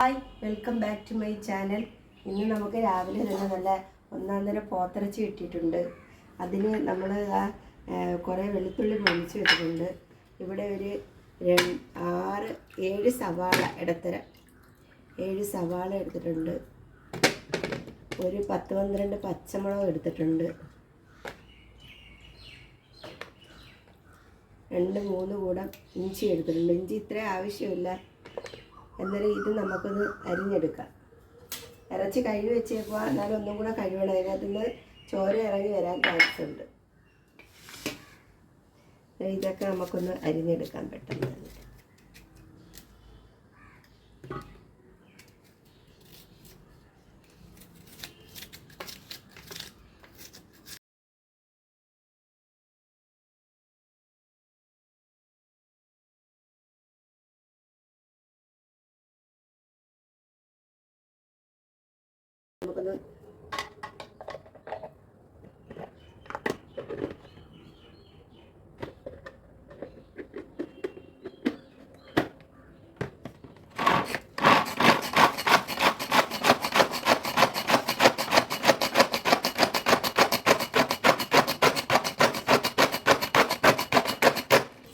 Hi welcome back to my channel ഇന്ന് നമുക്ക് രാവിലെ തന്നെ നല്ല ഒന്നാം തരം പോത്തിറച്ചി കിട്ടിയിട്ടുണ്ട്. അതിന് നമ്മൾ ആ കുറേ വെളുത്തുള്ളി പൊളിച്ച് വെച്ചിട്ടുണ്ട്. ഇവിടെ ഒരു ആറ് ഏഴ് സവാള ഇടത്തരം. ഏഴ് സവാള എടുത്തിട്ടുണ്ട്. ഒരു പത്ത് പന്ത്രണ്ട് പച്ചമുളക് എടുത്തിട്ടുണ്ട്. രണ്ട് മൂന്ന് കൂടം ഇഞ്ചി എടുത്തിട്ടുണ്ട്. ഇഞ്ചി ഇത്ര ആവശ്യമില്ല. എന്നാലും ഇത് നമുക്കൊന്ന് അരിഞ്ഞെടുക്കാം. ഇറച്ചി കഴുകി വെച്ചേക്കുക എന്നാലും ഒന്നും കൂടെ കഴിവണം അതിനകത്ത് നിന്ന് ചോര ഇറങ്ങി വരാൻ ചാൻസ് ഉണ്ട് ഇതൊക്കെ നമുക്കൊന്ന് അരിഞ്ഞെടുക്കാൻ പെട്ടെന്ന്. തന്നെ നമുക്കൊന്ന്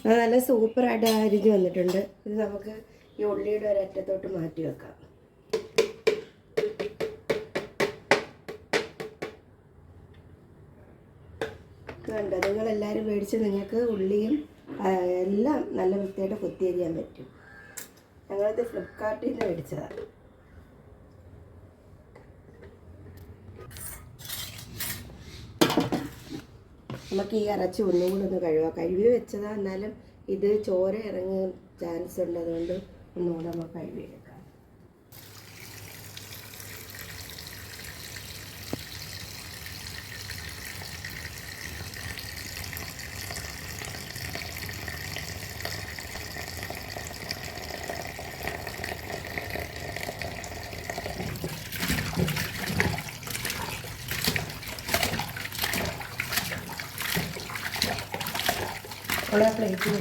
നല്ല സൂപ്പറായിട്ട് അരിഞ്ഞ് വന്നിട്ടുണ്ട്. ഇത് നമുക്ക് ഈ ഉള്ളിയുടെ ഒരറ്റത്തോട്ട് മാറ്റി വെക്കാം. കണ്ടോ. നിങ്ങളെല്ലാവരും മേടിച്ച് നിങ്ങൾക്ക് ഉള്ളിയും എല്ലാം നല്ല വൃത്തിയായിട്ട് കൊത്തിയരിയാൻ പറ്റും. ഞങ്ങളിത് ഫ്ലിപ്കാർട്ടിൽ നിന്ന് മേടിച്ചതാണ് നമുക്ക് ഈ ഇറച്ചി ഒന്നും കൂടെ ഒന്ന് കഴുകാം. കഴുകി വെച്ചതാ എന്നാലും ഇത് ചോര ഇറങ്ങാൻ ചാൻസ് ഉണ്ട് അതുകൊണ്ട് ഒന്നുകൂടെ നമുക്ക് കഴുകി എടുക്കാം ഉള്ള പ്ലേറ്റിൽ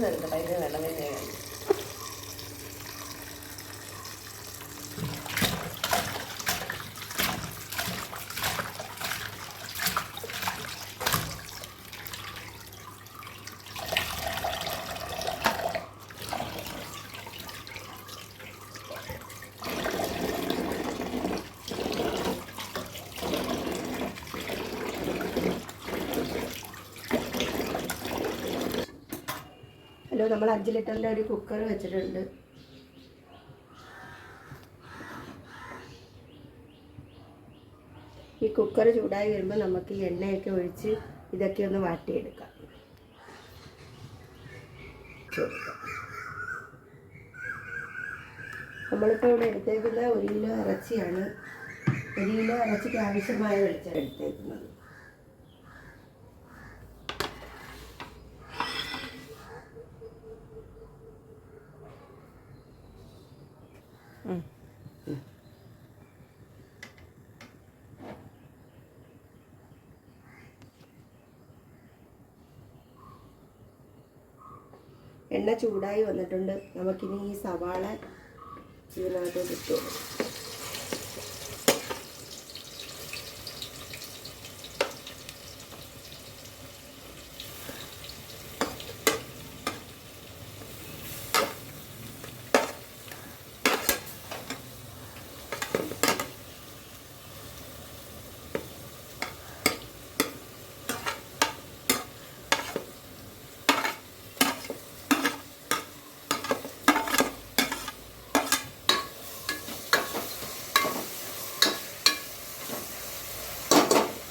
നിന്നിട്ട് ഭയങ്കര വെള്ളം തന്നെയാണ് ഹലോ നമ്മൾ അഞ്ച് ലിറ്ററിന്റെ ഒരു കുക്കർ വെച്ചിട്ടുണ്ട്. ഈ കുക്കർ ചൂടായി വരുമ്പോൾ നമുക്ക് ഈ എണ്ണയൊക്കെ ഒഴിച്ച് ഇതൊക്കെ ഒന്ന് വാട്ടിയെടുക്കാം. നമ്മളിപ്പോൾ ഇവിടെ എടുത്തേക്കുന്ന ഒരു കിലോ ഇറച്ചിയാണ്. ഒരു കിലോ ഇറച്ചിക്ക് ആവശ്യമായ വെളിച്ചം എടുത്തേക്കുന്നത്. എണ്ണ ചൂടായി വന്നിട്ടുണ്ട്. നമുക്കിനി ഈ സവാള ഇതിനകത്ത് ഇട്ട്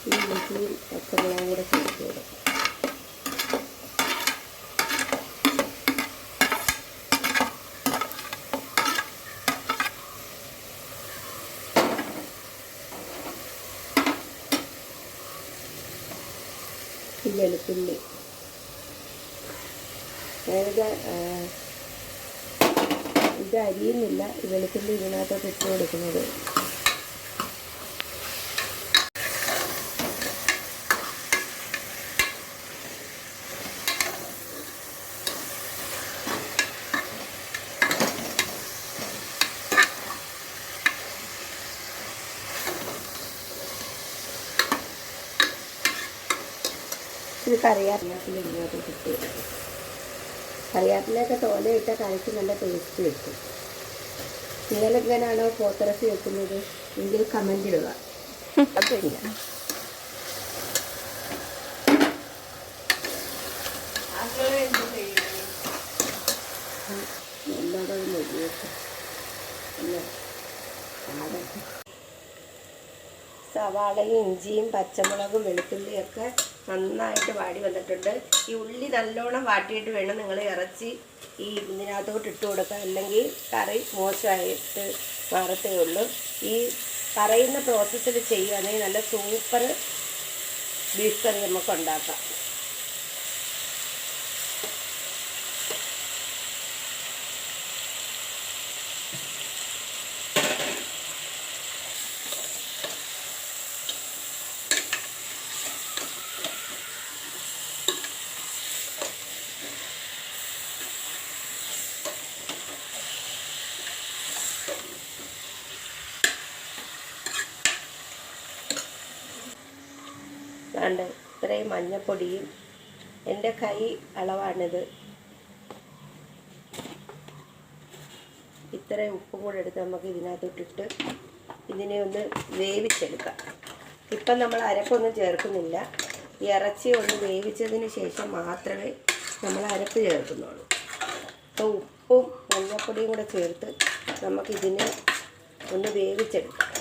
ഈ ഇഞ്ചിയും പച്ചമുളകും കൂടെ ചേർത്ത് കൊടുക്കാം വെളുത്തുള്ളി ഞാനിത് ഇത് അരിയുന്നില്ല. വെളുത്തുള്ളി ഇതിനകത്തോട്ട് ഇട്ട് കൊടുക്കുന്നത്. കറിയാപ്പില ഇതിനകത്ത് കിട്ടി കറിയാപ്പിലൊക്കെ ഇട്ട കറിക്ക് നല്ല ടേസ്റ്റ് കിട്ടും നിങ്ങളെങ്ങനെയാണോ പോത്തിറച്ചി വെക്കുന്നത് എങ്കിൽ കമന്റ് ഇടുക സവാളയും ഇഞ്ചിയും പച്ചമുളകും വെളുത്തുള്ളിയൊക്കെ നന്നായിട്ട് വാടി വന്നിട്ടുണ്ട്. ഈ ഉള്ളി നല്ലോണം വാട്ടിയിട്ട് വേണം നിങ്ങൾ ഇറച്ചി ഈ ഇതിനകത്തോട്ട് ഇട്ട് കൊടുക്കുക അല്ലെങ്കിൽ കറി മോശമായിട്ട് മാറത്തേ ഉള്ളൂ. ഈ പറയുന്ന പ്രോസസ്സിൽ ചെയ്യുകയാണെങ്കിൽ നല്ല സൂപ്പർ ബീഫ് കറി നമുക്ക് ഉണ്ടാക്കാം. വേണ്ട ഇത്രയും മഞ്ഞപ്പൊടിയും എന്റെ കൈ അളവാണിത്. ഇത്രയും ഉപ്പും കൂടെ എടുത്ത് നമുക്ക് ഇതിനകത്തോട്ടിട്ട് ഇതിനെ ഒന്ന് വേവിച്ചെടുക്കാം. ഇപ്പം നമ്മൾ അരപ്പൊന്നും ചേർക്കുന്നില്ല. ഈ ഇറച്ചി ഒന്ന് വേവിച്ചതിന് ശേഷം മാത്രമേ നമ്മൾ അരപ്പ് ചേർക്കുന്നുള്ളൂ. അപ്പോൾ ഉപ്പും മഞ്ഞപ്പൊടിയും കൂടെ ചേർത്ത് നമുക്കിതിനെ ഒന്ന് വേവിച്ചെടുക്കാം.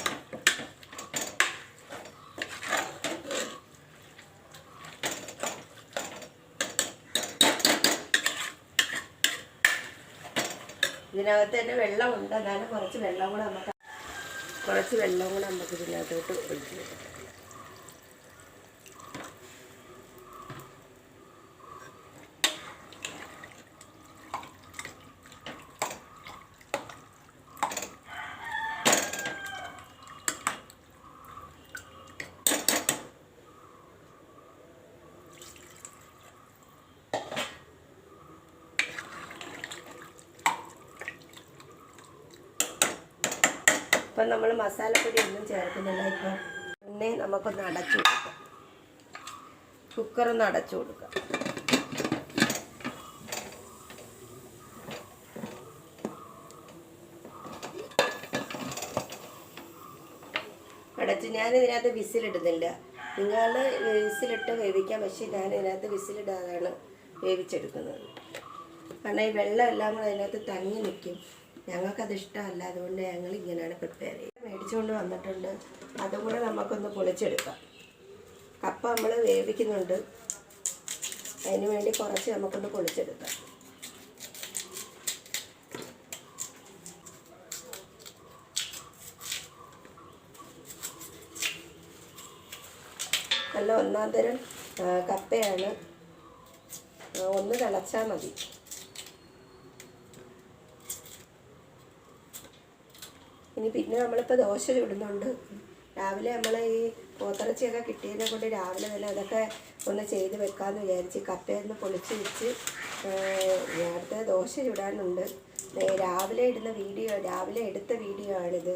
ഇതിനകത്ത് തന്നെ വെള്ളമുണ്ട്. എന്നാലും കുറച്ച് വെള്ളം കൂടെ നമുക്ക് കുറച്ച് വെള്ളം കൂടെ നമുക്ക് ഇതിനകത്തോട്ട് ഒഴിച്ച് ഇപ്പം നമ്മൾ മസാലപ്പൊടി ഒന്നും ചേർക്കുന്നില്ല. ഇപ്പോൾ പിന്നെ നമുക്കൊന്ന് അടച്ചു കൊടുക്കാം. കുക്കറൊന്ന് അടച്ചു കൊടുക്കാം. അടച്ച് ഞാൻ ഇതിനകത്ത് വിസിലിടുന്നില്ല. നിങ്ങൾ വിസിലിട്ട് വേവിക്കാം. പക്ഷേ ഞാൻ ഇതിനകത്ത് വിസിലിടാതാണ് വേവിച്ചെടുക്കുന്നത്. കാരണം ഈ വെള്ളം എല്ലാം കൂടെ അതിനകത്ത് തങ്ങി നിൽക്കും. ഞങ്ങൾക്കത് ഇഷ്ടമല്ല അതുകൊണ്ട് ഞങ്ങൾ ഇങ്ങനെയാണ് പ്രിപ്പയർ ചെയ്യുന്നത് മേടിച്ചുകൊണ്ട് വന്നിട്ടുണ്ട്. അതും കൂടെ നമുക്കൊന്ന് പൊളിച്ചെടുക്കാം. കപ്പ നമ്മൾ വേവിക്കുന്നുണ്ട്. അതിന് വേണ്ടി കുറച്ച് നമുക്കൊന്ന് പൊളിച്ചെടുക്കാം. നല്ല ഒന്നാം തരം കപ്പയാണ്. ഒന്ന് തിളച്ചാൽ മതി. ഇനി പിന്നെ നമ്മളിപ്പോൾ ദോശ ചുടുന്നുണ്ട്. രാവിലെ നമ്മൾ ഈ പോത്തിറച്ചിയൊക്കെ കിട്ടിയതിനെ കൊണ്ട് രാവിലെ തന്നെ അതൊക്കെ ഒന്ന് ചെയ്ത് വെക്കാമെന്ന് വിചാരിച്ച് കപ്പയൊന്ന് പൊളിച്ച് വെച്ച് നേരത്തെ ദോശ ചുടാനുണ്ട്. രാവിലെ ഇടുന്ന വീഡിയോ രാവിലെ എടുത്ത വീഡിയോ ആണിത്.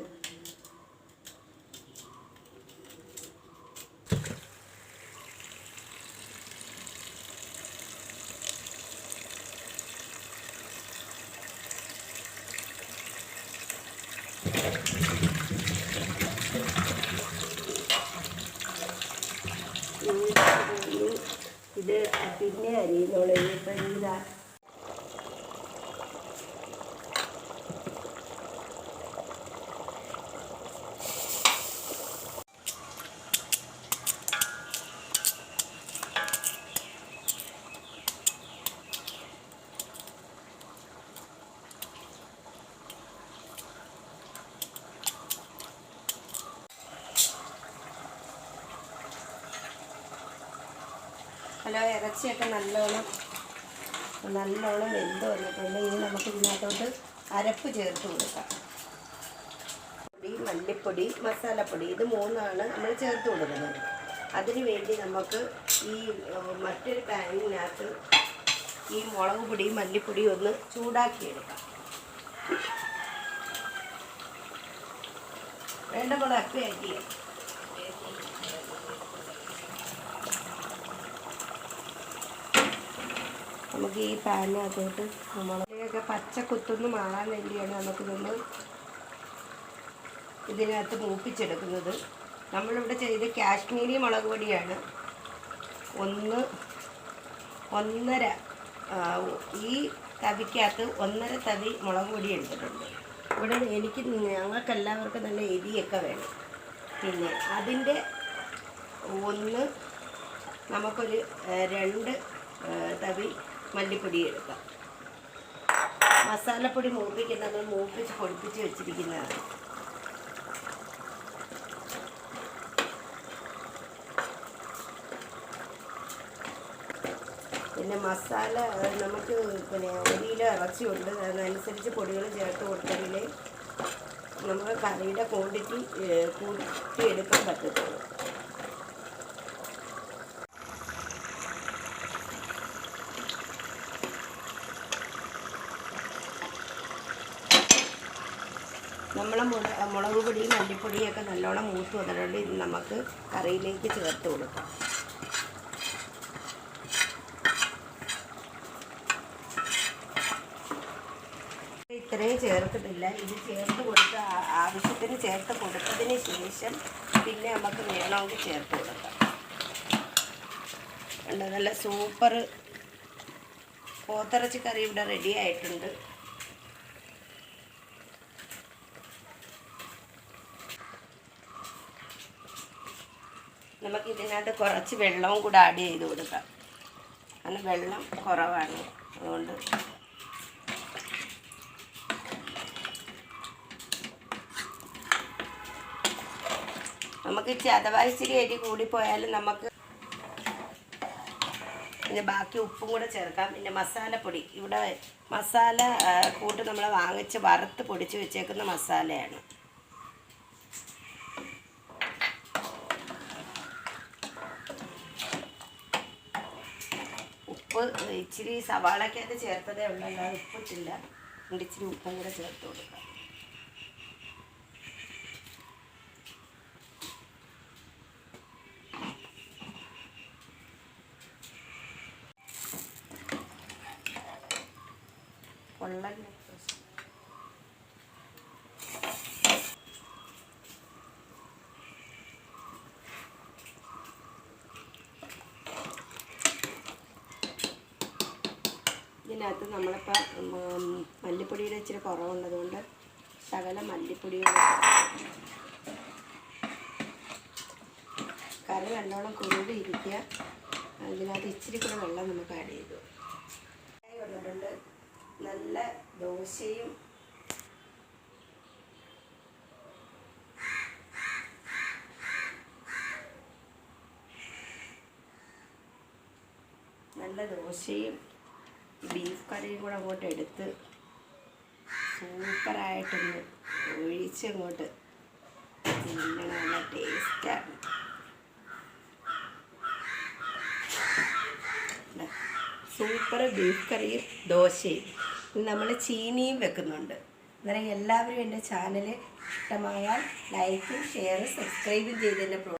ഇത് പിന്നെ അരിയുന്നുള്ളൂ ഇപ്പം ഇതാ ഹലോ ഇറച്ചിയൊക്കെ നല്ലോണം നല്ലോണം വെന്ത് വന്നിട്ടുണ്ട്. ഇനി നമുക്ക് ഇതിനകത്തോട്ട് അരപ്പ് ചേർത്ത് കൊടുക്കാം. പൊടി മല്ലിപ്പൊടി മസാലപ്പൊടി ഇത് മൂന്നാണ് നമ്മൾ ചേർത്ത് കൊടുക്കുന്നത്. അതിനു വേണ്ടി നമുക്ക് ഈ മറ്റൊരു പാനിനകത്ത് ഈ മുളക് പൊടി മല്ലിപ്പൊടി ഒന്ന് ചൂടാക്കിയെടുക്കാം. വേണ്ട മുളക് അരിയ നമുക്ക് ഈ പാനിനകത്തോട്ട് മുളകൊക്കെ പച്ച കുത്തൊന്ന് മാറാൻ വേണ്ടിയാണ് നമുക്കിതൊന്ന് ഇതിനകത്ത് മൂപ്പിച്ചെടുക്കുന്നത്. നമ്മളിവിടെ ചെയ്ത് കാശ്മീരി മുളക് പൊടിയാണ്. ഒന്ന് ഒന്നര ഈ തവിക്കകത്ത് ഒന്നര തവി മുളക് പൊടി എടുത്തിട്ടുണ്ട്. ഇവിടെ എനിക്ക് ഞങ്ങൾക്ക് എല്ലാവർക്കും നല്ല എരിയൊക്കെ വേണം. പിന്നെ അതിന്റെ ഒന്ന് നമുക്കൊരു രണ്ട് തവി മല്ലിപ്പൊടി എടുക്കാം മസാലപ്പൊടി മൂപ്പിക്കുന്നത് മൂപ്പിച്ച് പൊടിപ്പിച്ച് വെച്ചിരിക്കുന്നതാണ്. പിന്നെ മസാല നമുക്ക് പിന്നെ ഒരു കിലോ ഇറച്ചിയുണ്ട് അതിനനുസരിച്ച് പൊടികൾ ചേർത്ത് കൊടുത്തെങ്കിൽ നമുക്ക് കറിയുടെ ക്വാണ്ടിറ്റി കൂട്ടിയെടുക്കാൻ പറ്റത്തുള്ളൂ. നമ്മളെ മുള മുളക് പൊടിയും മല്ലിപ്പൊടിയൊക്കെ നല്ലോണം മൂത്ത് വന്നിട്ടുണ്ട്. ഇത് നമുക്ക് കറിയിലേക്ക് ചേർത്ത് കൊടുക്കാം. ഇത്രയും ചേർത്തിട്ടില്ല. ഇത് ചേർത്ത് കൊടുത്ത് ആവശ്യത്തിന് ചേർത്ത് കൊടുത്തതിന് ശേഷം പിന്നെ നമുക്ക് വേണമെങ്കിൽ ചേർത്ത് കൊടുക്കാം. നല്ല സൂപ്പർ പോത്തിറച്ചി കറി ഇവിടെ റെഡി ആയിട്ടുണ്ട്. നമുക്ക് ഇതിനകത്ത് കുറച്ച് വെള്ളവും കൂടെ ആഡ് ചെയ്ത് കൊടുക്കാം. കാരണം വെള്ളം കുറവാണ്. അതുകൊണ്ട് നമുക്ക് ഇച്ചിരി അഥവാ ഇച്ചിരി എരി കൂടിപ്പോയാലും നമുക്ക് പിന്നെ ബാക്കി ഉപ്പും കൂടെ ചേർക്കാം. പിന്നെ മസാലപ്പൊടി ഇവിടെ മസാല കൂട്ട് നമ്മൾ വാങ്ങിച്ച് വറുത്ത് പൊടിച്ച് വെച്ചേക്കുന്ന മസാലയാണ് ഉപ്പ് ഇച്ചിരി സവാളക്കകത്ത് ചേർത്തതേ ഉള്ളൂ. അല്ലാതെ ഉപ്പിട്ടില്ല. ഇച്ചിരി ഉപ്പും കൂടെ ചേർത്ത് കൊടുക്കാം. ഇതിനകത്ത് നമ്മളിപ്പോൾ മല്ലിപ്പൊടിയുടെ ഇച്ചിരി കുറവുള്ളതുകൊണ്ട് ശകലം മല്ലിപ്പൊടിയും കറി നല്ലോണം കുറുകി ഇരിക്കുക അതിനകത്ത് ഇച്ചിരി കൂടെ വെള്ളം നമുക്ക് ആഡ് ചെയ്തു. വന്നിട്ടുണ്ട് നല്ല ദോശയും നല്ല ദോശയും ബീഫ് കറിയും കൂടെ അങ്ങോട്ട് എടുത്ത് സൂപ്പറായിട്ടൊന്ന് ഒഴിച്ചങ്ങോട്ട് തിന്നണം നല്ല ടേസ്റ്റാണ് സൂപ്പർ ബീഫ് കറിയും ദോശയും. നമ്മൾ ചീനിയും വെക്കുന്നുണ്ട്. അന്നേരം എല്ലാവരും എന്റെ ചാനൽ ഇഷ്ടമായാൽ ലൈക്കും ഷെയറും സബ്സ്ക്രൈബും ചെയ്ത് പ്രോ